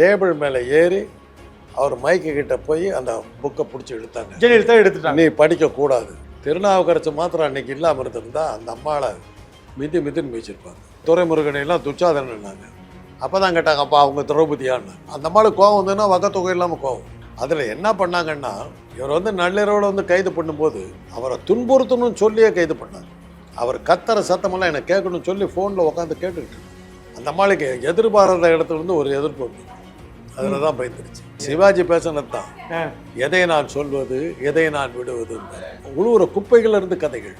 Table மேலே ஏறி அவர் மைக்கு கிட்ட போய் அந்த புக்கை பிடிச்சி இழுத்தாங்க. ஜெயலலிதா எடுத்துட்டாங்க. நீ படிக்கக்கூடாது திருநாவுக்கரசு மாத்திரம் அன்னைக்கு இல்லாமல் இருந்திருந்தா அந்த அம்மாவை மிதி மிதின்னு மிதிச்சிருப்பாங்க. துரைமுருகனையெல்லாம் துச்சாதனாங்க அப்போ தான் கேட்டாங்க அப்பா அவங்க திரௌபதியான்னு. அந்த அம்மாளுக்கு கோவம் வந்துன்னா வகத்தொகை இல்லாமல் கோவம். அதில் என்ன பண்ணாங்கன்னா இவர் வந்து நள்ளிரவில் வந்து கைது பண்ணும்போது அவரை துன்புறுத்தணும்னு சொல்லியே கைது பண்ணாங்க அவர் கத்துற சத்தமெல்லாம் எனக்கு கேட்கணும்னு சொல்லி ஃபோனில் உட்காந்து கேட்டுக்கிட்டு. அந்த அம்மாளுக்கு எதிர்பாராத இடத்துல இருந்து ஒரு எதிர்ப்பு அதில் தான் பயந்துருச்சு சிவாஜி பேசினது தான். எதை நான் சொல்வது எதை நான் விடுவது உழுவுற குப்பைகள் இருந்து கதைகள்.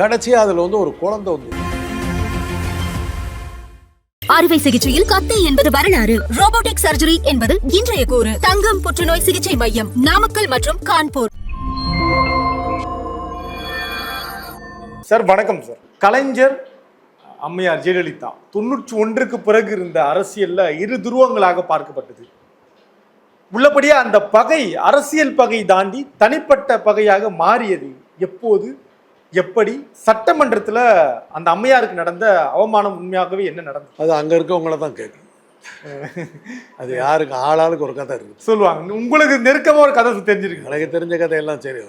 கடைசியா அதுல வந்து ஒரு குழந்தை வந்து அறுவை சிகிச்சையில் கத்தை என்பது வரலாறு. ரோபோட்டிக் சர்ஜரி என்பது இன்றைய கூறு. தங்கம் புற்றுநோய் சிகிச்சை மையம் நாமக்கல் மற்றும் கான்பூர். சார் வணக்கம் சார். கலைஞர் அம்மையார் ஜெயலலிதா தொண்ணூற்றி ஒன்றுக்கு பிறகு இருந்த அரசியல்ல இரு துருவங்களாக பார்க்கப்பட்டது. உள்ளபடியே அந்த பகை அரசியல் பகை தாண்டி தனிப்பட்ட பகையாக மாறியது. எப்போது? எப்படி? சட்டமன்றத்துல அந்த அம்மையாருக்கு நடந்த அவமானம் உண்மையாகவே என்ன நடந்தது? அது அங்க இருக்கவங்கள தான் கேட்கணும். அது யாருக்கு ஆளாளுக்கு ஒரு கதை இருக்கு. சொல்லுவாங்க. உங்களுக்கு நெருக்கமா ஒரு கதை தெரிஞ்சிருக்கு. எனக்கு தெரிஞ்ச கதையெல்லாம் சரி.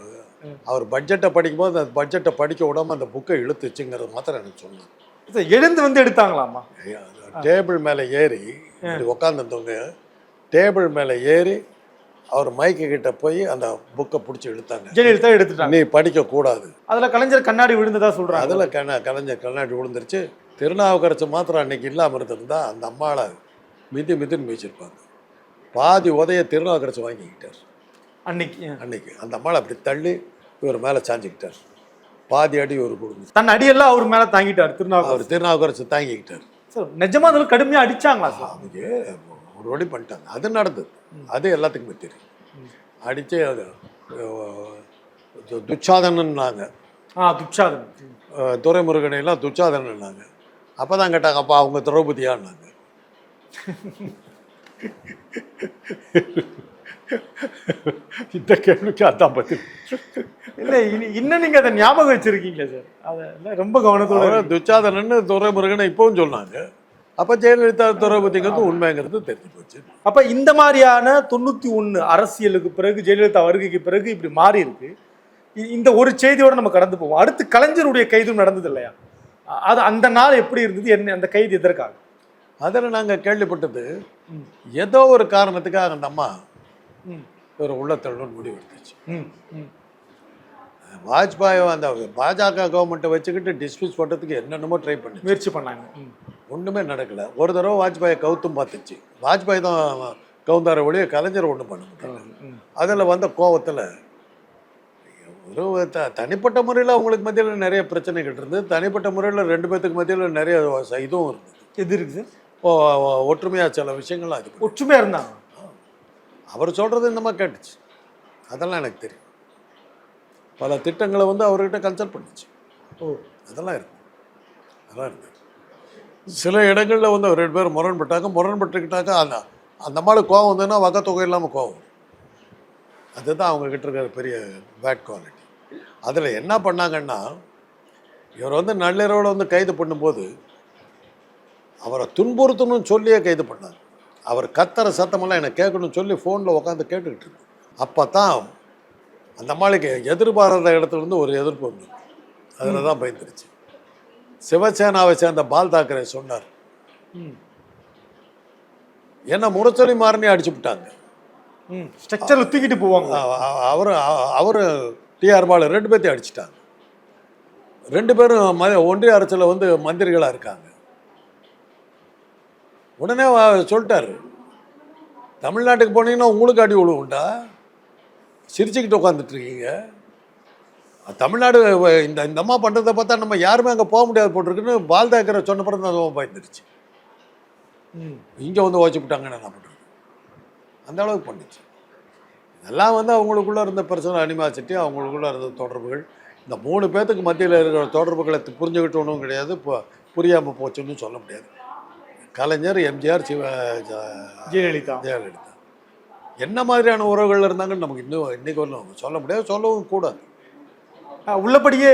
அவர் பட்ஜெட்டை படிக்கும்போது அந்த பட்ஜெட்டை படிக்க விடாம அந்த புக்கை இழுத்துச்சுங்கிறது மாத்திரம் எனக்கு சொன்னாங்க. எழுந்து வந்து எடுத்தாங்களாமா டேபிள் மேலே ஏறி உட்காந்துருந்தவங்க டேபிள் மேலே ஏறி அவர் மைக்கு கிட்ட போய் அந்த புக்கை பிடிச்சி இழுத்தாங்க. ஜெயலலிதா எடுத்துட்டாங்க. நீ படிக்கக்கூடாது அதுல கலைஞர் கண்ணாடி விழுந்ததா சொல்றாங்க. அதில் கண்ண கலைஞர் கண்ணாடி விழுந்துருச்சு. திருநாவுக்கரசு மாத்திரம் அன்னைக்கு இல்லாமல் இருந்திருந்தா அந்த அம்மாவை மிதி மிதின்னு மிதிச்சிருப்பாங்க. பாதி உதைய திருநாவுக்கரசு வாங்கிக்கிட்டார். அன்னைக்கு அன்னைக்கு அந்த அம்மாவை அப்படி தள்ளி இவர் மேலே சாஞ்சிக்கிட்டார். பாதி அடி ஒரு கொடுங்க தன் அடியெல்லாம் அவர் மேல தாங்கிட்டார் திருநாவுக்கரசர் அவர் திருநாவுக்கரசு தாங்கிக்கிட்டார். சார் நிஜமா அதுல கடுமையா அடிச்சாங்களா சார்? அவங்க ஒரு வழி பண்ணிட்டாங்க. அது நடந்தது. அது எல்லாத்துக்குமே தெரியும். அடித்து அது துச்சாதனன்னாங்க. ஆ துச்சாதன் அஹ், துரைமுருகனையெல்லாம் துச்சாதனன்னாங்க. அப்போ தான் கேட்டாங்க அப்பா அவங்க திரௌபதியான்னாங்க. இந்த கேள்விக்கு அதான் பதில். இல்ல இனி- இன்னும் நீங்க அதை ஞாபகம் வச்சிருக்கீங்க சார்? அத ரொம்ப கவனத்தோட துச்சாதனன்னு துரைமுருகனை இப்பவும் சொன்னாங்க. அப்போ ஜெயலலிதா திரௌபதிங்கிறது உண்மைங்கிறது தெரிஞ்சு போச்சு. அப்ப இந்த மாதிரியான தொண்ணூத்தி ஒண்ணு அரசியலுக்கு பிறகு ஜெயலலிதா வருகைக்கு பிறகு இப்படி மாறி இருக்கு. இந்த ஒரு செய்தியோட நம்ம கடந்து போவோம். அடுத்து கலைஞருடைய கைதும் நடந்தது இல்லையா? அது அந்த நாள் எப்படி இருந்தது? என்ன அந்த கைது எதற்காக? அதில் நாங்கள் கேள்விப்பட்டது. ஏதோ ஒரு காரணத்துக்காக அந்த அம்மா ம், ஒரு உள்ளத்தள்ளணும்னு முடிவு எடுத்துச்சு. வாஜ்பாய் அந்த பாஜக கவர்மெண்ட்டை வச்சுக்கிட்டு டிஸ்மிஸ் பண்ணுறதுக்கு என்னென்னமோ ட்ரை பண்ணி முயற்சி பண்ணாங்க. ஒன்றுமே நடக்கல. ஒரு தடவை வாஜ்பாயை கவுத்தும் பார்த்துச்சு. வாஜ்பாய் தான் கவுந்தார ஒழிய கலைஞர் ஒன்றும் பண்ண. அதில் வந்த கோவத்தில் ஒரு த தனிப்பட்ட முறையில் அவங்களுக்கு மத்தியில் நிறைய பிரச்சனைகள் இருந்தது. தனிப்பட்ட முறையில் ரெண்டு பேத்துக்கு மத்தியில் நிறைய இதுவும் இருந்தது. எது இருக்கு சார் ஓ ஒற்றுமையாக சில விஷயங்கள்லாம் இது பண்ணி. ஒற்றுமையா இருந்தாங்க அவர் சொல்கிறது இந்த மாதிரி கேட்டுச்சு. அதெல்லாம் எனக்கு தெரியும். பல திட்டங்களை வந்து அவர்கிட்ட கன்சல்ட் பண்ணுச்சு. ஓ அதெல்லாம் இருக்கு. அதெல்லாம் இருக்கு. சில இடங்களில் வந்து ரெண்டு பேர் முரண்பட்டாங்க. முரண்பட்டுக்கிட்டாக்க அந்த அந்த மாதிரி கோவம் வந்ததுன்னா வகத்தொகை இல்லாமல் கோவம் அதுதான் அவங்கக்கிட்ட இருக்கிற பெரிய பேட் குவாலிட்டி அதில் என்ன பண்ணாங்கன்னா இவர் வந்து நள்ளிரவில் வந்து கைது பண்ணும்போது அவரை துன்புறுத்தணும்னு சொல்லியே கைது பண்ணார். அவர் கத்துற சத்தமெல்லாம் எனக்கு கேட்கணும்னு சொல்லி ஃபோனில் உட்காந்து கேட்டுக்கிட்டு இருந்தேன் அப்போ தான் அந்த மாளிகை எதிர்பாராத இடத்துல இருந்து ஒரு எதிர்ப்பு வந்து அதில் தான் பயந்துருச்சு. சிவசேனாவை சேர்ந்த பால் தாக்கரே சொன்னார் என்ன முரசொலி மாறனே அடிச்சு விட்டாங்க. ஸ்ட்ரக்சர் தூக்கிட்டு போவாங்க. அவர் அவர் டிஆர் பாலு ரெண்டு பேர்த்தையும் அடிச்சிட்டாங்க. ரெண்டு பேரும் ம ஒன்றிய அரசில் வந்து மந்திரிகளாக இருக்காங்க. உடனே சொல்லிட்டாரு. தமிழ்நாட்டுக்கு போனீங்கன்னா உங்களுக்கு அடி விழுவுண்டா சிரிச்சுக்கிட்டு உட்காந்துட்டு இருக்கீங்க. தமிழ்நாடு இந்த இந்த அம்மா பண்ணுறதை பார்த்தா நம்ம யாருமே அங்கே போக முடியாது போட்டிருக்குன்னு பால் தாக்கரை சொன்ன பிறகு தான் அதுவும் பயந்துருச்சு. ம். இங்கே வந்து வச்சுக்கிட்டாங்கன்னு என்ன பண்ணுறது அந்த அளவுக்கு பண்ணுச்சு. இதெல்லாம் வந்து அவங்களுக்குள்ள இருந்த பர்சனல் அனிமாசிட்டி அவங்களுக்குள்ள இருந்த தொடர்புகள். இந்த மூணு பேர்த்துக்கு மத்தியில் இருக்கிற தொடர்புகளை புரிஞ்சுக்கிட்டோனும் கிடையாது இப்போ புரியாமல் போச்சுன்னு சொல்ல முடியாது. கலைஞர் எம்ஜிஆர் சிவ ஜெயலலிதா. ஜெயலலிதா. என்ன மாதிரியான உறவுகள் இருந்தாங்கன்னு நமக்கு இன்னும் இன்னைக்கு வரலும் சொல்ல முடியாது சொல்லவும் கூடாது உள்ளபடியே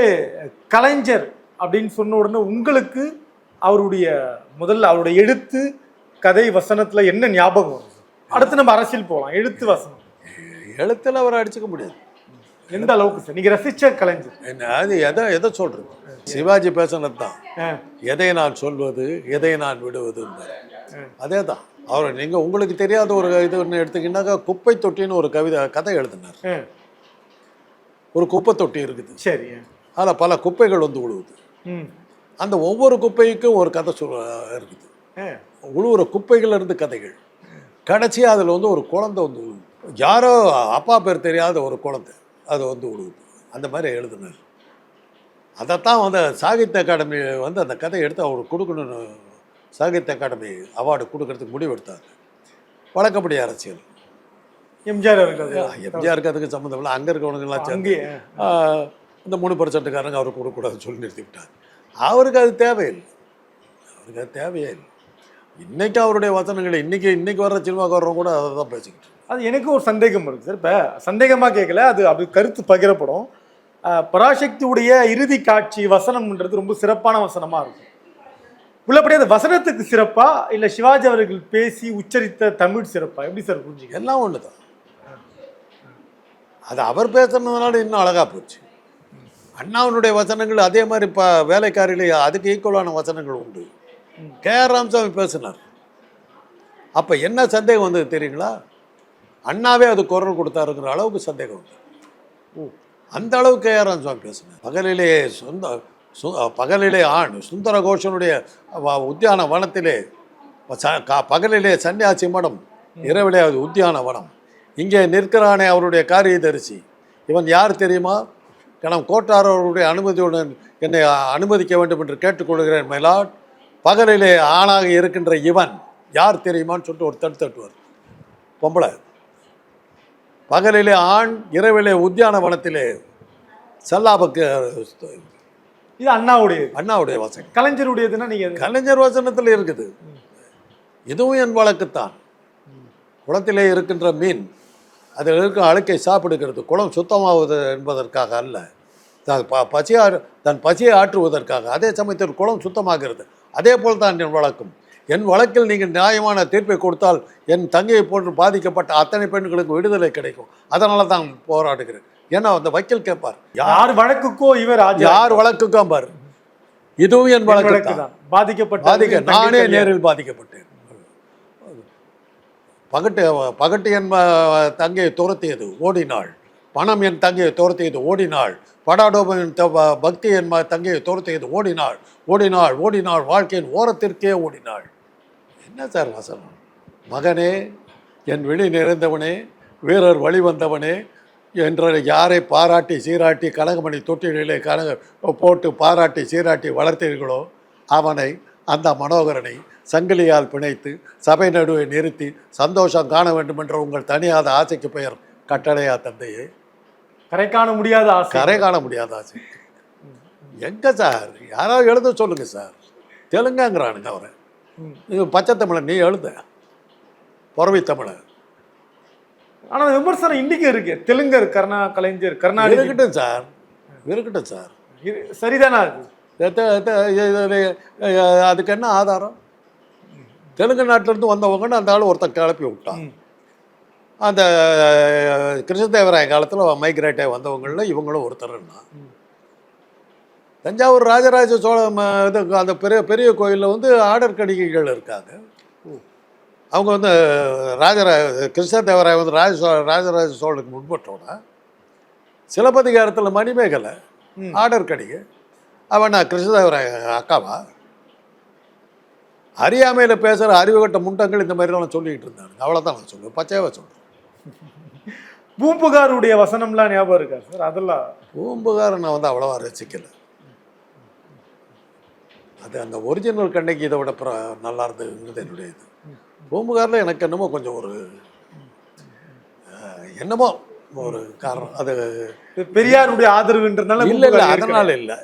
கலைஞர் அப்படின்னு சொன்ன உடனே உங்களுக்கு அவருடைய முதல்ல அவருடைய எழுத்து கதை வசனத்துல என்ன ஞாபகம்? அடுத்து நம்ம அரசியல் போகலாம் எழுத்து வசனம். எழுத்தில் அவரை அடிச்சுக்க முடியாது. எந்த அளவுக்கு சார்? நீங்க ரசிச்ச கலைஞர். என்ன அது எதை எதை சொல்றது? சிவாஜி பேசினது தான் எதை நான் சொல்வது எதை நான் விடுவது அதே தான் அவர் நீங்கள் உங்களுக்கு தெரியாத ஒரு இது ஒன்று எடுத்தீங்கன்னாக்கா குப்பை தொட்டின்னு ஒரு கவிதை கதை எழுதினார். ஒரு குப்பை தொட்டி இருக்குது. சரி அதில் பல குப்பைகள் வந்து விழுவுது ம். அந்த ஒவ்வொரு குப்பைக்கும் ஒரு கதை சொல் இருக்குது. உழுவுற குப்பைகள்ல இருந்து கதைகள் கடைசியாக அதில் வந்து ஒரு குழந்தை வந்து யாரோ அப்பா பேர் தெரியாத ஒரு குழந்தை. அது வந்து விழுவுது அந்த மாதிரி எழுதினார். அதைத்தான் வந்து சாகித்ய அகாடமி வந்து அந்த கதையை எடுத்து அவர் கொடுக்கணும்னு சாகித்ய அகாடமி அவார்டு கொடுக்கறதுக்கு முடிவு எடுத்தாங்க வழக்கப்படி அரசியல். எம்ஜிஆர் எம்ஜிஆருக்கு அதுக்கு சம்மந்தம் இல்லை. அங்கே இருக்கவனுங்கெல்லாம் சேர்ந்து இந்த மூணு பர்சன்ட்டுக்காரங்க அவருக்கு கொடுக்கக்கூடாதுன்னு சொல்லி நிறுத்தி விட்டார் அவருக்கு அது தேவையில்லை. அவருக்கு அது தேவையே இல்லை. இன்னைக்கு அவருடைய வசனங்கள் இன்னைக்கு இன்னைக்கு வர்ற சினிமாக்கு வர்றவங்க கூட அதை தான் பேசிக்கிட்டு. அது எனக்கு ஒரு சந்தேகம் இருக்கு சார். இப்போ சந்தேகமாக கேட்கல அது அப்படி கருத்து பகிரப்படும். பராசக்தியுடைய இறுதி காட்சி வசனம்ன்றது ரொம்ப சிறப்பான வசனமாக இருக்கும். உள்ளபடி அது வசனத்துக்கு சிறப்பா இல்லை சிவாஜி அவர்கள் பேசி உச்சரித்த தமிழ் சிறப்பா? எப்படி சார் புரிஞ்சுக்க? எல்லாம் ஒன்று தான் அது அவர் பேசுனதுனால இன்னும் அழகா போச்சு. அண்ணாவினுடைய வசனங்கள் அதே மாதிரி இப்போ வேலைக்காரிலே அதுக்கு ஈக்குவலான வசனங்கள் உண்டு. கே ஆர் ராமசாமி பேசினார். அப்போ என்ன சந்தேகம் வந்தது தெரியுங்களா? அண்ணாவே அது குரல் கொடுத்தாருங்கிற அளவுக்கு சந்தேகம் ஓ. அந்த அளவுக்கு கே ஆர் ராமசாமி பேசினார். பகலிலே சொந்த சு பகலிலே ஆண் சுந்தர கோஷனுடைய உத்தியான வனத்திலே பகலிலே சன்னியாசி மடம் இரவிலே அது உத்தியான வனம். இங்கே நிற்கிறானே அவருடைய காரியதரிசி. இவன் யார் தெரியுமா? கணம் கோட்டார் அவருடைய அனுமதியுடன் என்னை அனுமதிக்க வேண்டும் என்று கேட்டுக்கொள்கிறேன் மயிலாட் பகலிலே ஆணாக இருக்கின்ற இவன் யார் தெரியுமான்னு சொல்லிட்டு ஒரு தட்டு தட்டுவார். பொம்பளை. பகலிலே ஆண் இரவிலே உத்தியான வனத்திலே சல்லாபக்கு இது அண்ணாவுடையது அண்ணாவுடைய வசனம் கலைஞருடையதுன்னா நீங்க அது- கலைஞர் வசனத்தில் இருக்குது. இதுவும் என் வழக்குத்தான். குளத்திலே இருக்கின்ற மீன் அதில் இருக்கும் அழுக்கை சாப்பிடுகிறது. குளம் சுத்தமாவது என்பதற்காக அல்ல. தன் ப பசியா தன் பசியை ஆற்றுவதற்காக. அதே சமயத்தில் குளம் சுத்தமாகிறது. அதே போல் தான் என் வழக்கும். என் வழக்கில் நீங்கள் நியாயமான தீர்ப்பை கொடுத்தால் என் தங்கையை போன்று பாதிக்கப்பட்ட அத்தனை பெண்களுக்கு விடுதலை கிடைக்கும். அதனால தான் போராடுகிறேன். ஏன்னா அந்த வக்கீல் கேட்பார் யார் வழக்குக்கோ இவர் யார் வழக்குக்கும் பார். இதுவும் என் வழக்கு தான். பாதிக்கப்பட்ட பாதிக்க நானே நேரில் பாதிக்கப்பட்டேன். பகட்டு பகட்டு என் தங்கையை துரத்தியது ஓடினாள். பணம் என் தங்கையை துரத்தியது ஓடினாள். படாடோபம் என் த- ப- பக்தி என் தங்கையை துரத்தியது ஓடினாள். ஓடினாள் ஓடினாள் வாழ்க்கையின் ஓரத்திற்கே ஓடினாள். என்ன சார் வசனம் மகனே என் விழி நிறைந்தவனே வீரர் வழிவந்தவனே என்ற யாரை பாராட்டி சீராட்டி கனகமணி தொட்டிலே கனக போட்டு பாராட்டி சீராட்டி வளர்த்தீர்களோ அவனை அந்த மனோகரனை சங்கிலியால் பிணைத்து சபை நடுவே நிறுத்தி சந்தோஷம் காண வேண்டும் என்ற உங்கள் தனியாத ஆசைக்கு பெயர் கட்டளையா தந்தையே? கரை காண முடியாத ஆசை. கரை காண முடியாத ஆசை. எங்க சார்? யாராவது எழுத சொல்லுங்க சார். தெலுங்காங்கிறானுங்க அவரை. இது பச்சை தமிழன் நீ எழுத. புறவை தமிழன். ஆனா அந்த விமர்சனம் இன்னைக்கு இருக்கு. தெலுங்கர் கருணா கலைஞர் கருணாநிதி. இருக்கட்டும் சார். இருக்கட்டும் சார். சரிதானா அதுக்கு என்ன ஆதாரம்? தெலுங்கு நாட்டிலேருந்து வந்தவங்கன்னு அந்த ஆள் ஒருத்தன் கிளப்பி விட்டான். அந்த கிருஷ்ணதேவராய காலத்தில் மைக்ரேட் ஆகி வந்தவங்களில் இவங்களும் ஒருத்தர்னா தஞ்சாவூர் ராஜராஜ சோழ இது அந்த பெரிய பெரிய கோயிலில் வந்து ஆடர் கடிகைகள் இருக்காங்க. அவங்க வந்து ராஜரா கிருஷ்ணதேவராய வந்து ராஜ சோழ ராஜராஜ சோழனுக்கு முன்பற்றோட சிலப்பதிகாரத்தில் மணிமேகலை. ஆடர் கடிகை அவன் நான் கிருஷ்ணதேவராய அக்காவா? அறியாமையில் பேசுகிற அறிவுகட்ட முண்டங்கள் இந்த மாதிரிலாம் சொல்லிக்கிட்டு இருந்தாங்க அவ்வளோதான் நான் சொல்லுவேன். பச்சையாவே சொல்கிறேன் பூம்புகாருடைய வசனம்லாம் ஞாபகம் இருக்கா சார்? அதெல்லாம் பூம்புகாரை நான் வந்து அவ்வளோவா ரசிக்கலை. அது அந்த ஒரிஜினல் கண்ணைக்கு இதை விட பிர நல்லா இருந்ததுங்கிறது என்னுடைய இது பூம்புகாரில் எனக்கு என்னமோ கொஞ்சம் ஒரு என்னமோ ஒரு காரணம். அது பெரியாருடைய ஆதரவுன்றதுனால இல்லை இல்லை அதனால இல்லை.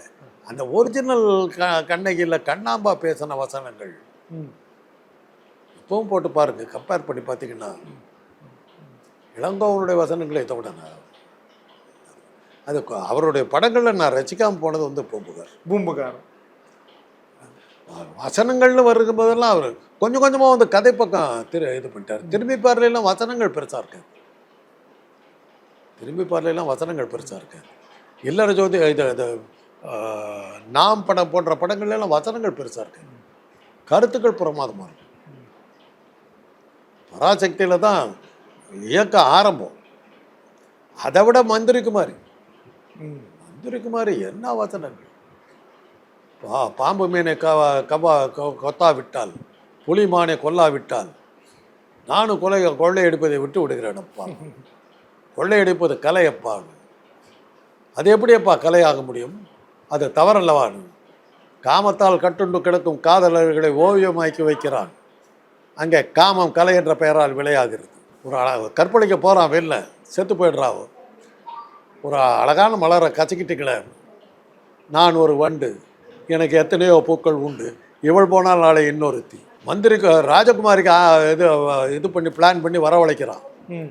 அந்த ஒரிஜினல் க கண்ணகியில் கண்ணாம்பா பேசின வசனங்கள். இப்பவும் போட்டு பாருங்க கம்பேர் பண்ணி பார்த்தீங்கன்னா இளங்கோவனுடைய வசனங்களை இதை விட நான் அது அவருடைய படங்களில் நான் ரசிக்காமல் போனது வந்து பூம்புகார். பூம்புகார். வசனங்கள்னு வரும்போதெல்லாம் அவர் கொஞ்சம் கொஞ்சமாக வந்து கதை பக்கம் திரு இது பண்ணிட்டார். திரும்பி பார்வையெல்லாம் வசனங்கள் பெருசாக இருக்காது திரும்பி பார்வையெல்லாம் வசனங்கள் பெருசாக இருக்காது இல்லற ஜோதி இது இது நாம் படம் போன்ற படங்கள்ல எல்லாம் வசனங்கள் பெருசாக இருக்கு. கருத்துக்கள் பிரமாதமாக இருக்கும் பராசக்தியில் தான் இயக்க ஆரம்பம். அதை விட மந்திரிக்குமாரி. மந்திரிக்குமாரி என்ன வசனங்கள்? பா பாம்பு மீனை கவா கவா கொ- கொத்தா விட்டால் புலி மானை கொல்லாவிட்டால் நானும் கொலை கொள்ளையடிப்பதை விட்டு விடுகிறேனப்பா. கொள்ளையடிப்பது கலையப்பா. அது எப்படியப்பா கலையாக முடியும்? அது தவறல்லவான் காமத்தால் கட்டுண்டு கிடக்கும் காதலர்களை ஓவியமாக்கி வைக்கிறான். அங்கே காமம் கலை என்ற பெயரால் விளையாகிறது. ஒரு அழ கற்பழிக்க போகிறான் வெளில செத்து போயிடுறாவோ ஒரு அழகான மலரை கச்சிக்கிட்டுக்கல நான் ஒரு வண்டு. எனக்கு எத்தனையோ பூக்கள் உண்டு. இவள் போனால் நாளை இன்னொருத்தி. மந்திரிக்கு ராஜகுமாரிக்கு இது இது பண்ணி பிளான் பண்ணி வரவழைக்கிறான். ம்.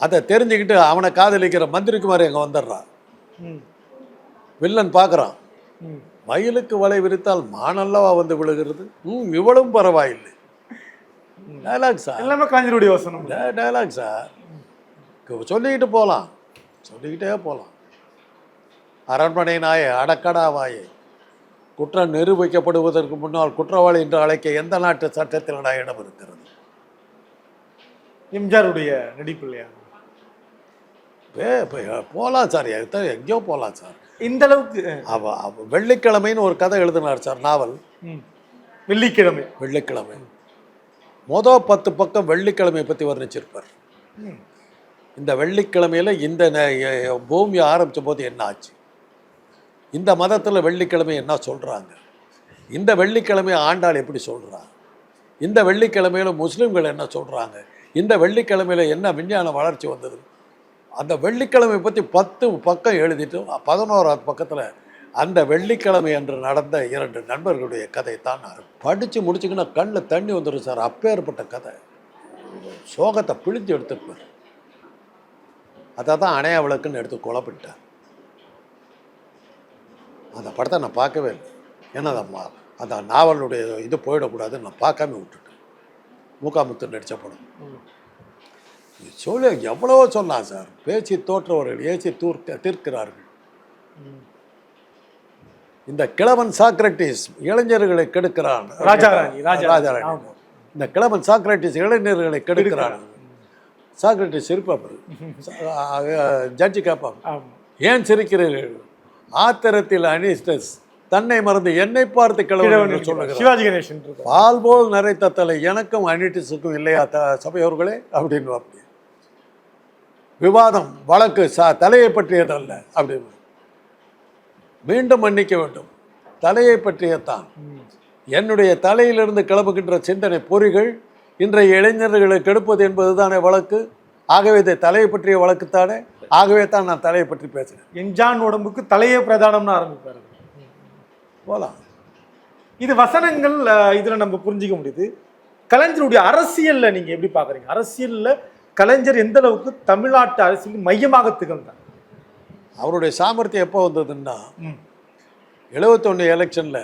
அதை தெரிஞ்சுக்கிட்டு அவனை காதலிக்கிற மந்திரிக்குமாரி அங்கே வந்துடுறான் ம். வில்லன் பார்க்குறான். மயிலுக்கு வலை விரித்தால் மானல்லவா வந்து விழுகிறது? ம் இவளும் பரவாயில்லை. டயலாக் சார் எல்லாமே காஞ்சிருடைய வசனம். டயலாக் சார் சொல்லிக்கிட்டு போகலாம் சொல்லிக்கிட்டே போகலாம் அரண்மனை நாயே அடக்கடா வாயே. குற்றம் நிரூபிக்கப்படுவதற்கு முன்னால் குற்றவாளி என்று அழைக்க எந்த நாட்டு சட்டத்தில் நான் இடம் இருக்கிறது? எம்ஜிஆருடைய நடிப்பு இல்லையா போகலாம் சார் எங்கேயோ போகலாம் சார் இந்த அளவுக்கு அவ வெள்ளிக்கிழமைன்னு ஒரு கதை எழுதினார் சார் நாவல். வெள்ளிக்கிழமை. வெள்ளிக்கிழமை. மொதல் பத்து பக்கம் வெள்ளிக்கிழமை பற்றி வர்ணிச்சிருப்பார். இந்த வெள்ளிக்கிழமையில் இந்த பூமி ஆரம்பித்த போது என்ன ஆச்சு? இந்த மதத்தில் வெள்ளிக்கிழமை என்ன சொல்கிறாங்க இந்த வெள்ளிக்கிழமை ஆண்டாள் எப்படி சொல்கிறாங்க இந்த வெள்ளிக்கிழமையில முஸ்லீம்கள் என்ன சொல்கிறாங்க இந்த வெள்ளிக்கிழமையில என்ன விஞ்ஞான வளர்ச்சி வந்தது? அந்த வெள்ளிக்கிழமை பற்றி பத்து பக்கம் எழுதிட்டு பதினோராவது பக்கத்தில் அந்த வெள்ளிக்கிழமை அன்று நடந்த இரண்டு நண்பர்களுடைய கதை தான் நான் படித்து முடிச்சுக்கினா கண்ணில் தண்ணி வந்துடும் சார். அப்பேற்பட்ட கதை. சோகத்தை பிழிஞ்சு எடுத்துருப்பார் அதை தான் அணையா விளக்குன்னு எடுத்து குழப்பிட்டார். அந்த படத்தை நான் பார்க்கவே இல்லை. ஏன்னா அந்த அந்த நாவலுடைய இது போயிடக்கூடாதுன்னு நான் பார்க்காம விட்டுட்டேன். மூக்காமுத்து நடித்த படம். சொல்ல எவ்வளவோ சொல்லலாம் சார். பேச்சு தோற்றவர்கள் ஏசி தூர்க்க தீர்க்கிறார்கள். இந்த கிழவன் சாக்ரட்டிஸ் இளைஞர்களை கெடுக்கிறான். ராஜாராணி, ராஜாராணி. இந்த கிழவன் சாக்ரட்டிஸ் இளைஞர்களை கெடுக்கிறான். சாக்ரட்டிஸ் சிரிப்பாப்பர். ஜட்ஜி கேட்பாங்க ஏன் சிரிக்கிறீர்கள்? ஆத்திரத்தில் அனிஸ்டஸ் தன்னை மறந்து என்னை பார்த்து கிழவன். சொல்லுகிறார் சிவாஜி கணேசன். பால் போல் நிறைத்த தலை எனக்கும் அனிட்டிஸுக்கும் இல்லையா த சபையோர்களே அப்படின்னு அப்படி விவாதம் வழக்கு சா தலையை பற்றியதல்ல அப்படின்னு மீண்டும் மன்னிக்க வேண்டும் தலையை பற்றியத்தான். என்னுடைய தலையிலிருந்து கிளம்புகின்ற சிந்தனை பொறிகள் இன்றைய இளைஞர்களை கெடுப்பது என்பதுதானே வழக்கு ஆகவே இதை தலையை பற்றிய வழக்குத்தானே ஆகவே தான் நான் தலையை பற்றி பேசுகிறேன் என்ஜான் உடம்புக்கு தலையே பிரதானம்னு ஆரம்பிப்பாரு. போகலாம் இது வசனங்கள் இதுல நம்ம புரிஞ்சிக்க முடியுது. கலைஞருடைய அரசியல்ல நீங்க எப்படி பாக்குறீங்க? அரசியல்ல கலைஞர் எந்த அளவுக்கு தமிழ்நாட்டு அரசியல் மையமாக திகழ்ந்தார்? அவருடைய சாமர்த்தியம் எப்போ வந்ததுன்னா. எழுபத்தொன்று எலெக்ஷனில்.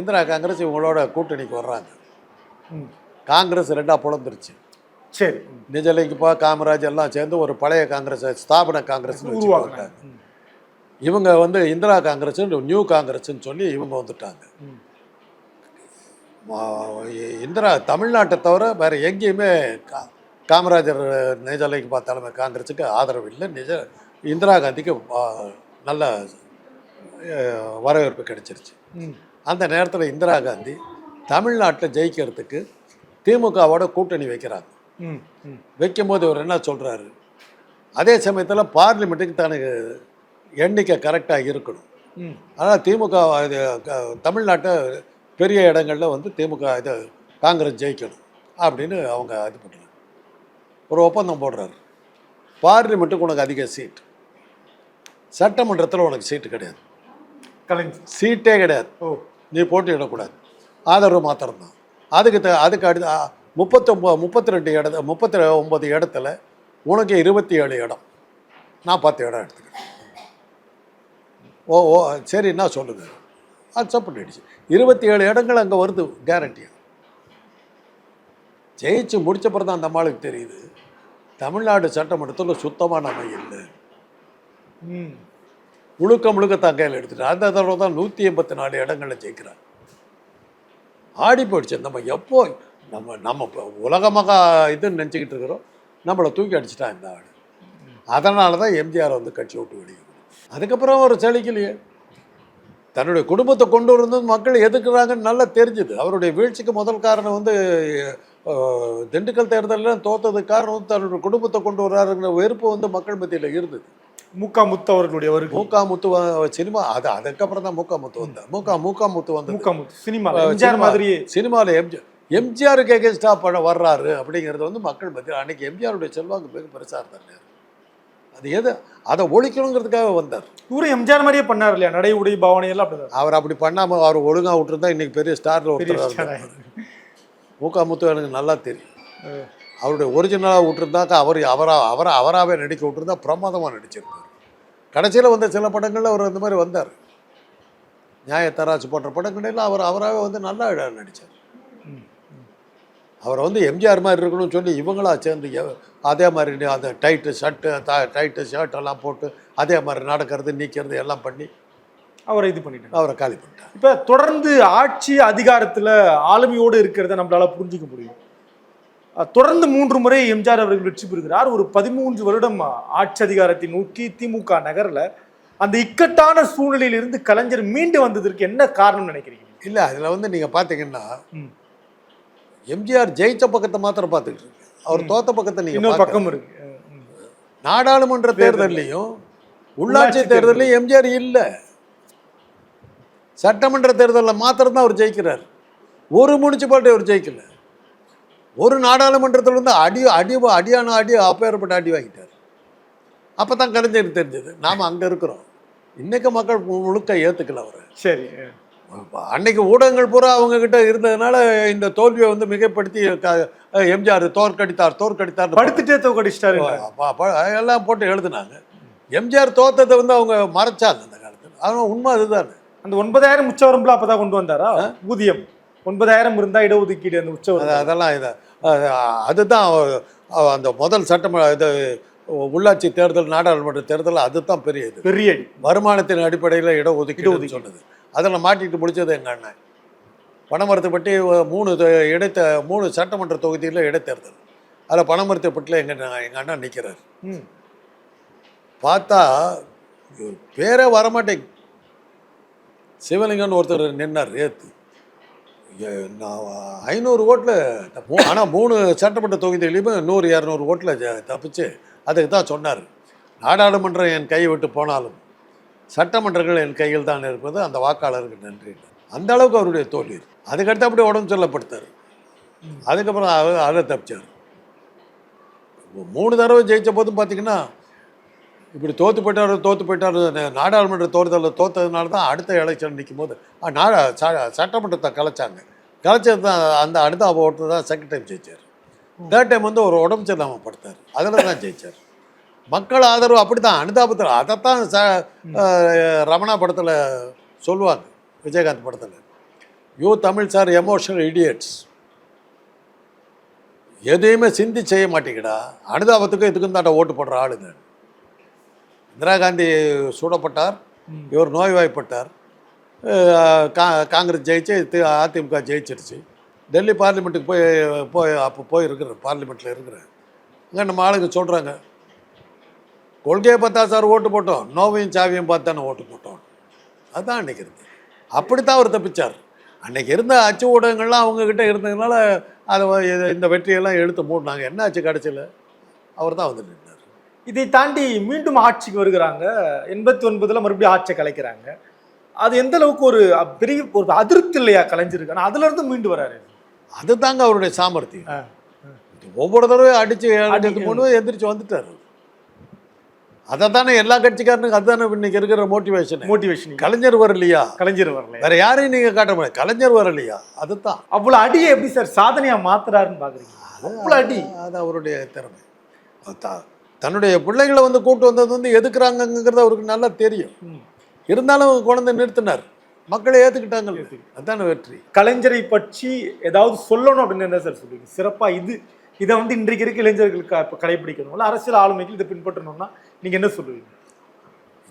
இந்திரா காங்கிரஸ் இவங்களோட கூட்டணிக்கு வர்றாங்க. காங்கிரஸ் ரெண்டாக புலந்துருச்சு சரி. நிஜலிங்கப்பா காமராஜ் எல்லாம் சேர்ந்து ஒரு பழைய காங்கிரஸ் ஸ்தாபன காங்கிரஸ் உருவாக்குனாங்க ம். இவங்க வந்து இந்திரா காங்கிரஸ் நியூ காங்கிரஸ்ன்னு சொல்லி இவங்க வந்துட்டாங்க இந்திரா தமிழ்நாட்டை தவிர வேற எங்கேயுமே கா காமராஜர் நிஜலிங்கப்பா தலைமை காங்கிரஸுக்கு ஆதரவு இல்லை நிஜ இந்திரா காந்திக்கு நல்ல வரவேற்பு கிடைச்சிருச்சு. அந்த நேரத்தில் இந்திரா காந்தி தமிழ்நாட்டில் ஜெயிக்கிறதுக்கு திமுகவோட கூட்டணி வைக்கிறாங்க. வைக்கும்போது இவர் என்ன சொல்கிறாரு அதே சமயத்தில் பார்லிமெண்ட்டுக்கு தனக்கு எண்ணிக்கை கரெக்டாக இருக்கணும். ம். ஆனால் திமுக இது தமிழ்நாட்டை பெரிய இடங்களில் வந்து திமுக இது காங்கிரஸ் ஜெயிக்கணும் அப்படின்னு அவங்க இது பண்ணுறாங்க ஒரு ஒப்பந்தம் போடுறாரு. பார்லிமெண்ட்டுக்கு உனக்கு அதிக சீட் சட்டமன்றத்தில் உனக்கு சீட்டு கிடையாது. சீட்டே கிடையாது. ஓ. நீ போட்டியிடக்கூடாது. ஆதரவு மாத்திரம்தான். அதுக்கு த அதுக்கு அடுத்து முப்பத்தொம்பது முப்பத்தி ரெண்டு இடத்த முப்பத்தி ஒம்பது இடத்துல உனக்கு இருபத்தி ஏழு இடம். நான் பத்து இடம் எடுத்துக்கிறேன். ஓ ஓ சரி என்ன சொல்லுங்க அக்செப்ட் பண்ணிடுச்சு இருபத்தி ஏழு இடங்கள் அங்கே வருது கேரண்டியாக ஜெயிச்சு முடிச்ச பிறகு தான் அந்த அம்மாளுக்கு தெரியுது. தமிழ்நாடு சட்டமன்றத்தில் சுத்தமாக நம்ம இல்லை. ம். முழுக்க முழுக்க தான் கையில் எடுத்துட்டு அந்த தடவை தான் நூற்றி எண்பத்தி நாலு இடங்களில் ஜெயிக்கிறார். ஆடி போயிடுச்சு நம்ம எப்போ நம்ம நம்ம இப்போ உலகமாக இதுன்னு நினச்சிக்கிட்டு இருக்கிறோம். நம்மளை தூக்கி அடிச்சிட்டான் இந்த ஆடு அதனால தான் எம்ஜிஆர் வந்து கட்சி விட்டு வெளியே அதுக்கப்புறம் ஒரு செழிக்கலையே தன்னுடைய குடும்பத்தை கொண்டு வந்து மக்கள் எதுக்குறாங்கன்னு நல்லா தெரிஞ்சுது. அவருடைய வீழ்ச்சிக்கு முதல் காரணம் வந்து திண்டுக்கல் தேர்தலில் தோத்ததுக்கு காரணம் வந்து தன்னுடைய குடும்பத்தை கொண்டு வர்றாருங்கிற வெறுப்பு வந்து மக்கள் மத்தியில் இருந்தது. முக்கா முத்து அவர்களுடைய வருகை. மூக்கா முத்து சினிமா அது அதுக்கப்புறம் தான் மூக்கா முத்து வந்தார். மூக்கா மூக்கா முத்து வந்து முக்கா முத்து சினிமா எம்ஜிஆர் மாதிரியே. சினிமாவில் எம்ஜிஆர் எம்ஜிஆருக்கு எகென்ஸ்டாக பட வர்றாரு அப்படிங்கிறது வந்து மக்கள் மத்தியில் அன்னைக்கு எம்ஜிஆருடைய செல்வாக்கு மிக பெருசாக இருந்தார் அது எது? அதை ஒழிக்கணுங்கிறதுக்காக வந்தார். இவரும் எம்ஜிஆர் மாதிரியே பண்ணார் இல்லையா? நடை உடை பாவனை எல்லாம் அப்படிதான். அவர் அப்படி பண்ணாமல் அவர் ஒழுங்கா விட்டுருந்தா இன்னைக்கு பெரிய ஸ்டாரில் ஒருத்தர். மூக்கா முத்து எனக்கு நல்லா தெரியும். அவருடைய ஒரிஜினலாக விட்டுருந்தாக்கா அவர் அவரா அவரை அவராகவே நடிக்க விட்டுருந்தா பிரமாதமாக நடிச்சிருப்பார். கடைசியில் வந்த சில படங்களில் அவர் இந்த மாதிரி வந்தார். நியாயத்தராசு போன்ற படங்களெல்லாம் அவர் அவராகவே வந்து நல்லா நடித்தார் அவரை வந்து எம்ஜிஆர் மாதிரி இருக்கணும்னு சொல்லி இவங்களா சேர்ந்து அதே மாதிரி அந்த டைட்டு ஷர்ட்டு டைட்டு ஷர்ட் எல்லாம் போட்டு அதே மாதிரி நடக்கிறது நீக்கிறது எல்லாம் பண்ணி அவரை இது பண்ணிட்டாங்க. அவரை காலி பண்ணிட்டார் இப்ப தொடர்ந்து ஆட்சி அதிகாரத்துல ஆளுமையோடு இருக்கிறத நம்மளால புரிஞ்சுக்க முடியும். தொடர்ந்து மூன்று முறை எம்ஜிஆர் அவர்கள் வெற்றி பெறுகிறார். ஒரு பதிமூன்று வருடம் ஆட்சி அதிகாரத்தை நோக்கி திமுக நகர்ல அந்த இக்கட்டான சூழ்நிலையிலிருந்து கலைஞர் மீண்டு வந்ததற்கு என்ன காரணம் நினைக்கிறீங்க? இல்லை அதில் வந்து நீங்கள் பார்த்தீங்கன்னா. எம்ஜிஆர் ஜெயிச்ச பக்கத்தை மாத்திரம் பார்த்துக்கிட்டு இருக்கு. அவர் தோத்த பக்கத்தை இன்னொரு பக்கம் இருக்கு. நாடாளுமன்ற தேர்தல்லையும் உள்ளாட்சி தேர்தலையும் எம்ஜிஆர் இல்லை. சட்டமன்ற தேர்தலில் மாத்திரம் தான் அவர் ஜெயிக்கிறார். ஒரு முனிசிபாலிட்டி அவர் ஜெயிக்கல. ஒரு நாடாளுமன்றத்தில் வந்து அடி அடி அடியான அடி அப்பேற்பட்ட அடி வாங்கிட்டார். அப்போ தான் கலைஞர் தெரிஞ்சது. நாம் அங்கே இருக்கிறோம். இன்னைக்கு மக்கள் முழுக்க ஏற்றுக்கல அவரை. சரி. அன்னைக்கு ஊடகங்கள் பூரா அவங்க கிட்ட இருந்ததுனால இந்த தோல்வியை வந்து மிகைப்படுத்தி எம்ஜிஆர் தோற்கடித்தார் தோற்கடித்தார் படுத்துட்டே ப- எல்லாம் போட்டு எழுதுனாங்க. எம்ஜிஆர் தோத்ததை வந்து அவங்க மறைச்சாங்க அந்த காலத்தில். ஆனால் உண்மை அதுதானே. அந்த ஒன்பதாயிரம் உச்சவரம்புல அப்பதான் கொண்டு வந்தாரா? ஊதியம். ஒன்பதாயிரம் இருந்தா இடஒதுக்கீடு அந்த உச்சவரம் அதெல்லாம் இதை அதுதான் அந்த முதல் சட்டமன்ற இது உள்ளாட்சி தேர்தல் நாடாளுமன்ற தேர்தல் அதுதான் பெரிய இது. பெரிய வருமானத்தின் அடிப்படையில் இடஒதுக்கீடு சொன்னது. அதில் மாட்டிட்டு முடிச்சது எங்கள் அண்ணன் பணமரத்துப்பட்டி மூணு இடைத்த மூணு சட்டமன்ற தொகுதியில் இடைத்தேர்தல். அதில் பணமரத்துப்பட்டில் எங்கள் எங்கள் அண்ணன் நிற்கிறார். பார்த்தா பேரே வரமாட்டேங்க சிவலிங்கம்னு ஒருத்தர் நின்னார் ஏத்து நான் ஐநூறு ஓட்டில் ஆனால் மூணு சட்டமன்ற தொகுதியிலையுமே நூறு இரநூறு ஓட்டில் தப்பிச்சு அதுக்கு தான் சொன்னார். நாடாளுமன்றம் என் கையை விட்டு போனாலும் சட்டமன்றங்கள் என் கையில் தான் இருப்பது அந்த வாக்காளருக்கு நன்றி. அந்த அளவுக்கு அவருடைய தோல்வி அதுக்கடுத்து அப்படி உடம்பு சொல்லப்படுத்தார் அதுக்கப்புறம் அவர் அதை தப்பிச்சார். மூணு தடவை ஜெயிச்ச போதும் பார்த்தீங்கன்னா இப்படி தோற்று போயிட்டார் தோற்று போயிட்டார் நாடாளுமன்ற தேர்தலில் தோத்ததுனால தான் அடுத்த எலெக்ஷன் நிற்கும் போது நாடா ச- சட்டமன்றத்தை கலைச்சாங்க. கலைச்சது தான் அந்த அடுத்த ஓட்டு தான் செகண்ட் டைம் ஜெயிச்சார். தேர்ட் டைம் வந்து ஒரு உடம்பு சரியில்லாமல் படுத்தார் அதில் தான் ஜெயிச்சார். மக்கள் ஆதரவு அப்படி தான் அனுதாபத்தில் அதைத்தான் ச ரமணா படத்தில் சொல்லுவாங்க. விஜயகாந்த் படத்தில். You Tamil sir emotional idiots எதையுமே சிந்தி செய்ய மாட்டேங்கடா. அனுதாபத்துக்கும் இதுக்கும் தாண்ட ஓட்டு போடுற ஆளுங்க இந்திரா காந்தி சூடப்பட்டார். இவர் நோய்வாய்ப்பட்டார். கா காங்கிரஸ் ஜெயிச்சு அதிமுக ஜெயிச்சிருச்சு. டெல்லி பார்லிமெண்ட்டுக்கு போய் போய் அப்போ போய் இருக்கிறேன் பார்லிமெண்ட்டில் இருக்கிறேன். இங்கே நம்ம ஆளுங்க சொல்கிறாங்க கொள்கையை பார்த்தா சார் ஓட்டு போட்டோம் நோவையும் சாவியும் பார்த்து தானே ஓட்டு போட்டோம். அதுதான் அன்றைக்கி இருந்து அப்படி தான் அவர் தப்பிச்சார். அன்றைக்கி இருந்த அச்சு ஊடகங்கள்லாம் அவங்கக்கிட்ட இருந்ததுனால அதை இந்த வெற்றியெல்லாம் எடுத்து மூடினாங்க. என்ன ஆச்சு கடைசியில்? அவர் தான் வந்து நின்றார் இதை தாண்டி மீண்டும் ஆட்சிக்கு வருகிறாங்க. எண்பத்தி ஒன்பதில் மறுபடியும் ஆட்சியை கலைக்கிறாங்க. அது எந்த அளவுக்கு ஒரு பெரிய ஒரு அதிருப்தி இல்லையா கலைஞ்சிருக்கு. ஆனால் அதுலேருந்து மீண்டு வராரு அதுதாங்க அவருடைய சாமர்த்தியம். ஒவ்வொரு தடவையும் அடிச்சு அடி- அடிச்சு மூணு எந்திரிச்சு வந்துட்டாரு அதை தானே எல்லா கட்சிக்காரனுக்கும் அதுதானே இன்னைக்கு இருக்கிற மோட்டிவேஷன் மோட்டிவேஷன் கலைஞர் வரலையா? கலைஞர் வரல. வேற யாரையும் நீங்க காட்ட முடியாது. கலைஞர் வரலையா? அதுதான். அவ்வளவு அடியை எப்படி சார் சாதனையா மாத்துறாருன்னு பாக்குறீங்க? அவ்வளவு அடி. அது அவருடைய திறமை. தன்னுடைய பிள்ளைகளை வந்து கூட்டு வந்தது வந்து எதுக்குறாங்கங்கிறது அவருக்கு நல்லா தெரியும். இருந்தாலும் குழந்தை நிறுத்தினார். மக்களை ஏற்றுக்கிட்டாங்க அதான வெற்றி. கலைஞரை பற்றி ஏதாவது சொல்லணும் அப்படின்னு என்ன சார் சொல்லுவீங்க சிறப்பா இது இதை வந்து இன்றைக்கு இருக்க இளைஞர்களுக்கு அப்ப கடைபிடிக்கணும். இல்ல அரசியல் ஆளுமைகள் இதை பின்பற்றணும்னா நீங்க என்ன சொல்லுவீங்க?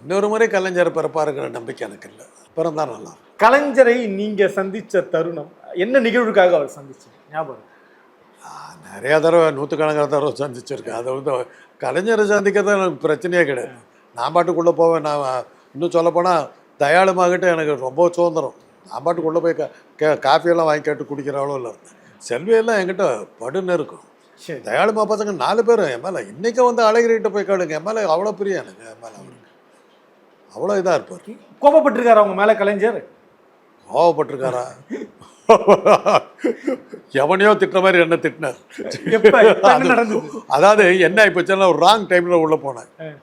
இன்னொரு முறை கலைஞர் பிறப்பாருங்கிற நம்பிக்கை எனக்கு இல்லை. பிறந்தா நல்லா. கலைஞரை நீங்க சந்திச்ச தருணம் என்ன நிகழ்வுக்காக அவர் சந்திச்சீங்க ஞாபகம் நிறைய தடவை நூற்றுக்கணக்கான தடவை சந்திச்சிருக்கேன். அதை வந்து கலைஞரை சந்திக்கிறது எனக்கு பிரச்சனையே கிடையாது. நான் பாட்டுக்குள்ளே போவேன். நான் இன்னும் சொல்லப்போனால் தயாளுமாகிட்ட எனக்கு ரொம்ப சுதந்திரம். நான் பாட்டுக்குள்ளே போய் கா- காஃபியெல்லாம் வாங்கி கேட்டு குடிக்கிறவளும் இல்லை செல்வியெல்லாம் என்கிட்ட படுன்னு இருக்கும். சரி. தயாளுமா பசங்க நாலு பேர் என் மேலே இன்றைக்கி வந்து அழகிரிகிட்ட போய் கேளுங்க. என் மேலே அவ்வளோ பிரியம் எனக்கு என் மேலே அவருக்கு அவ்வளோ இதாக இருப்பார். கோபப்பட்டிருக்காரு அவங்க மேல கலைஞர்? கோவப்பட்டிருக்காரா எவனையோ திட்டுற மாதிரி என்ன திட்டினார். அதாவது என்ன ஆயிப்போச்சுன்னா ஒரு ராங் டைமில் உள்ளே போனேன்.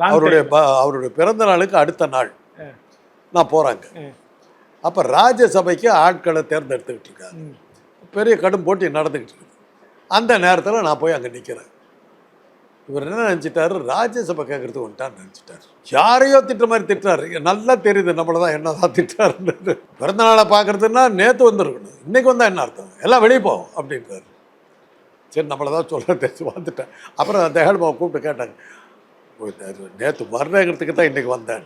அவருடைய அவருடைய பிறந்த நாளுக்கு அடுத்த நாள். நான் போகிறாங்க அப்போ ராஜ்யசபைக்கு ஆட்களை தேர்ந்தெடுத்துக்கிட்டு இருக்காங்க. பெரிய கடும் போட்டி நடந்துக்கிட்டு இருக்கு அந்த நேரத்தில் நான் போய் அங்கே நிற்கிறேன் இவர் என்ன நினச்சிட்டாரு? ராஜ்யசபை கேட்கறது வந்துட்டான்னு நினச்சிட்டாரு. யாரையோ திட்டுற மாதிரி திட்டுறாரு. நல்லா தெரியுது நம்மள தான் என்ன தான் திட்டாருன்றது பிறந்த நாளை பார்க்கறதுன்னா நேற்று வந்துருக்கணும். இன்னைக்கு வந்தால் என்ன அர்த்தம்? எல்லாம் வெளியே போவோம் அப்படின்றாரு. சரி நம்மளை தான் சொல்ல தெரிஞ்சு வந்துட்டேன். அப்புறம் அந்த ஹேல்மாவை கூப்பிட்டு கேட்டாங்க. நேற்று வரணுங்கிறதுக்கு தான் இன்றைக்கி வந்தேன்.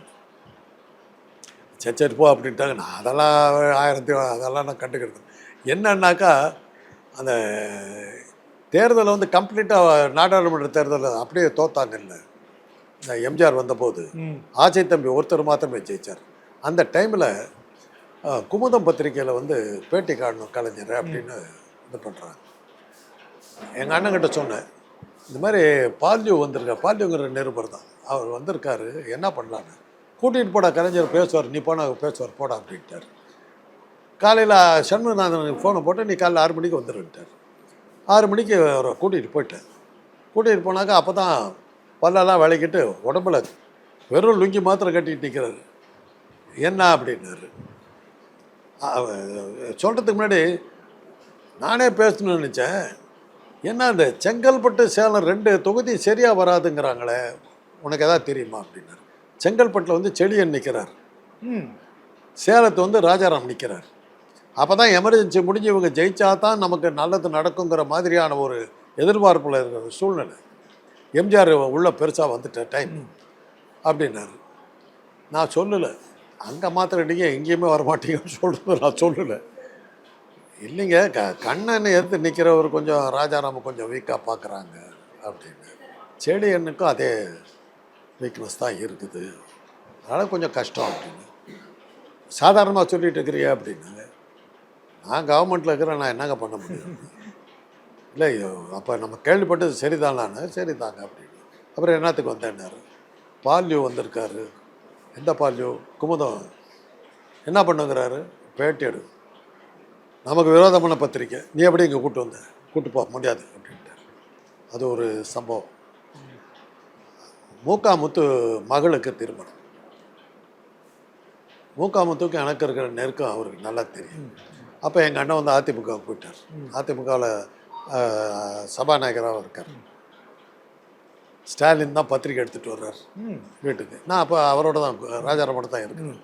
சரி சரி போ அப்படின்ட்டாங்க. நான் அதெல்லாம் ஆயிரத்தி அதெல்லாம் நான் கண்டுக்கிறது என்னன்னாக்கா அந்த தேர்தலை வந்து கம்ப்ளீட்டாக நாடாளுமன்ற தேர்தலில் அப்படியே தோத்தாங்க இல்லை. இந்த எம்ஜிஆர் வந்தபோது. ஆச்சை தம்பி ஒருத்தர் மாத்திரமே ஜெயிச்சார். அந்த டைமில் குமுதம் பத்திரிக்கையில் வந்து பேட்டி காணணும் கலைஞர் அப்படின்னு இது பண்ணுறாங்க எங்கள் அண்ணங்கிட்ட சொன்னேன். இந்த மாதிரி பால்யூ வந்திருக்கார் பால்யூங்கிற நிருபர் தான். அவர் வந்திருக்காரு. என்ன பண்ணலான்னு? கூட்டிகிட்டு போட கலைஞர் பேசுவார் நீ போனால் பேசுவார் போட அப்படின்ட்டார். காலையில் சண்முகநாதன் ஃபோனை போட்டு நீ காலையில் ஆறு மணிக்கு வந்துருன்ட்டார். ஆறு மணிக்கு அவரை கூட்டிகிட்டு போயிட்டேன் கூட்டிகிட்டு போனாக்கா அப்போ தான் பல்லெல்லாம் விளக்கிட்டு உடம்புல வெறும் லுங்கி மாத்திரம் கட்டிட்டு நிற்கிறாரு என்ன அப்படின்னாரு. சொல்கிறதுக்கு முன்னாடி நானே பேசணும்னு நினச்சேன். என்ன இந்த செங்கல்பட்டு சேலம் ரெண்டு தொகுதி சரியாக வராதுங்கிறாங்களே உனக்கு எதாவது தெரியுமா அப்படின்னாரு. செங்கல்பட்டில் வந்து செடியன் நிற்கிறார் ம். சேலத்து வந்து ராஜாராம் நிற்கிறார் அப்போ தான் எமர்ஜென்சி முடிஞ்சு இவங்க ஜெயிச்சா தான் நமக்கு நல்லது நடக்குங்கிற மாதிரியான ஒரு எதிர்பார்ப்பில் இருக்கிற சூழ்நிலை. எம்ஜிஆர் உள்ள பெருசாக வந்துட்ட டைம் அப்படின்னாரு. நான் சொல்லலை. அங்கே மாத்திரம் நீங்கள் எங்கேயுமே வரமாட்டீங்கன்னு சொல்கிறது நான் சொல்லலை. இல்லைங்க க கண்ணனை எடுத்து நிற்கிறவர் கொஞ்சம் ராஜாராம கொஞ்சம் வீக்காக பார்க்குறாங்க அப்படின்னு. செடியனுக்கும் அதே வீக்னஸ் தான் இருக்குது. அதனால் கொஞ்சம் கஷ்டம் அப்படின்னு. சாதாரணமாக சொல்லிட்டு இருக்கிறியா அப்படின்னாங்க நான் கவர்மெண்ட்டில் இருக்கிறேன் நான் என்னங்க பண்ண முடியும்? இல்லை அப்போ நம்ம கேள்விப்பட்டது சரிதானான்னு சரிதாங்க அப்படின்னு. அப்புறம் என்னத்துக்கு வந்தேன்னாரு? பால்யோ வந்திருக்காரு. எந்த பால்யோ? குமுதம். என்ன பண்ணுங்கிறாரு? பேட்டியடு நமக்கு விரோதமான பத்திரிக்கை. நீ எப்படி இங்கே கூட்டு வந்த? கூட்டு போக முடியாது அப்படின்ட்டார். அது ஒரு சம்பவம். மூக்காமுத்து மகளுக்கு திருமணம். மூக்காமுத்துக்கு எனக்கு இருக்கிற நெருக்கம் அவருக்கு நல்லா தெரியும். அப்போ எங்கள் அண்ணன் வந்து அதிமுக போயிட்டார். அதிமுகவில் சபாநாயகராகவும் இருக்கார். ஸ்டாலின் தான் பத்திரிக்கை எடுத்துகிட்டு வர்றார் ம். வீட்டுக்கு. நான் அப்போ அவரோட தான் ராஜாரமோட தான் இருக்கேன்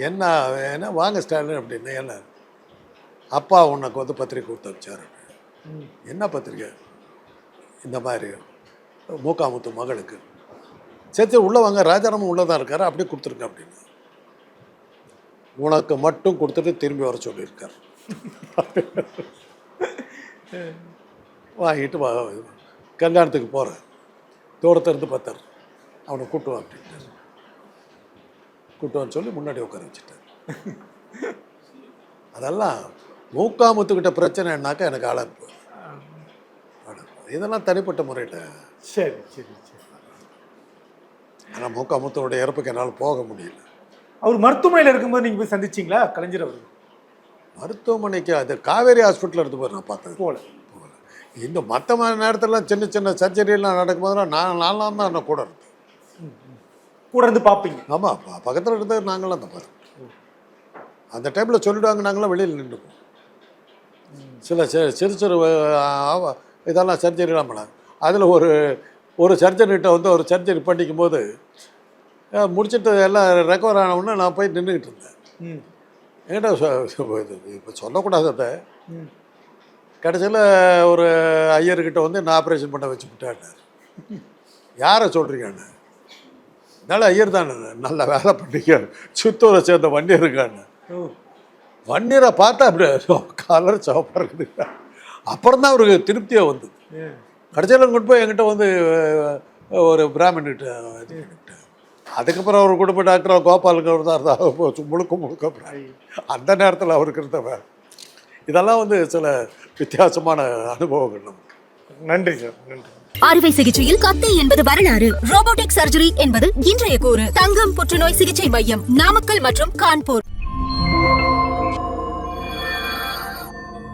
என்ன என்ன வாங்க ஸ்டாலின் அப்படின்னு என்ன அப்பா உனக்கு வந்து பத்திரிக்கை கொடுத்து வச்சார் ம். என்ன பத்திரிக்கை? இந்த மாதிரி. மூக்காமுத்து மகளுக்கு. சரி சரி உள்ளே வாங்க ராஜாராமன் உள்ளே தான் இருக்கார் அப்படியே கொடுத்துருங்க அப்படின்னு. உனக்கு மட்டும் கொடுத்துட்டு திரும்பி வர சொல்லியிருக்கார். வாங்கிட்டு வா கல்யாணத்துக்கு போகிறேன் தூரத்திலிருந்து பார்த்தார். அவனை கூட்டுவான் வா அப்படின்ட்டார். வான்னு சொல்லி முன்னாடி உட்கார வச்சுட்டார். அதெல்லாம் மூக்காமுத்துக்கிட்ட பிரச்சனைனாக்கா எனக்கு அழப்பு அழைப்பு இதெல்லாம் தனிப்பட்ட முறையில் சரி சரி சரி. ஆனால் மூக்காமுத்தோட இறப்புக்கு என்னால் போக முடியல. அவர் மருத்துவமனையில் இருக்கும்போது நீங்க போய் சந்திச்சீங்களா? கலைஞர் அவர் மருத்துவமனைக்கு அது காவேரி ஹாஸ்பிட்டல் இருந்து போய் நான் பார்த்தேன் போல இந்த மற்ற நேரத்தில் சின்ன சின்ன சர்ஜரியெல்லாம் நடக்கும்போது நான் நாலாம் தான் நான் கூட இருந்தேன் கூட இருந்து பார்ப்பீங்க. ஆமாம் பக்கத்தில் இருந்தது நாங்களாம் தான் பார்த்தோம் அந்த டைமில் சொல்லிடுவாங்க நாங்களாம் வெளியில் நின்றுப்போம் சில சிறு சிறு இதெல்லாம் சர்ஜரிலாம் பண்ணாங்க அதில் ஒரு ஒரு சர்ஜரிகிட்ட வந்து ஒரு சர்ஜரி பண்ணிக்கும் போது முடிச்சிட்டு எல்லாம் ரெக்கவர் ஆன உடனே நான் போய் நின்றுக்கிட்டு இருந்தேன். என்கிட்ட இப்போ சொல்லக்கூடாது அதை. கடைசியில் ஒரு ஐயர்கிட்ட வந்து நான் ஆப்ரேஷன் பண்ண வச்சு விட்டாட்டார் யாரை சொல்கிறீங்கன்னு என்னால் ஐயர் தானே நல்ல வேலை பண்ணீங்க. சித்தூரை சேர்ந்த வண்டியர் இருக்கான்னு ஓ. வண்டியரை பார்த்தா அப்படியே கலர் சிவப்பாக இருக்குது அப்புறம் தான் அவருக்கு திருப்தியாக வந்தது. கடைசியில் கொண்டு போய் என்கிட்ட வந்து ஒரு பண்ணிவிட்டேன் அதுக்கப்புறம் அவர் குடும்ப டாக்டர் கோபாலுங்கிறவர் தான் இருந்தார் முழுக்க முழுக்க. அந்த நேரத்தில் அவருக்கு இருந்தவர் இதெல்லாம் வந்து சில வித்தியாசமான அனுபவங்கள் நமக்கு. நன்றி சார் நன்றி. அறுவை சிகிச்சையில் கத்தை என்பது வரலாறு. ரோபோட்டிக் சர்ஜரி என்பது இன்றைய கூறு. தங்கம் புற்றுநோய் சிகிச்சை மையம் நாமக்கல் மற்றும் கான்பூர்.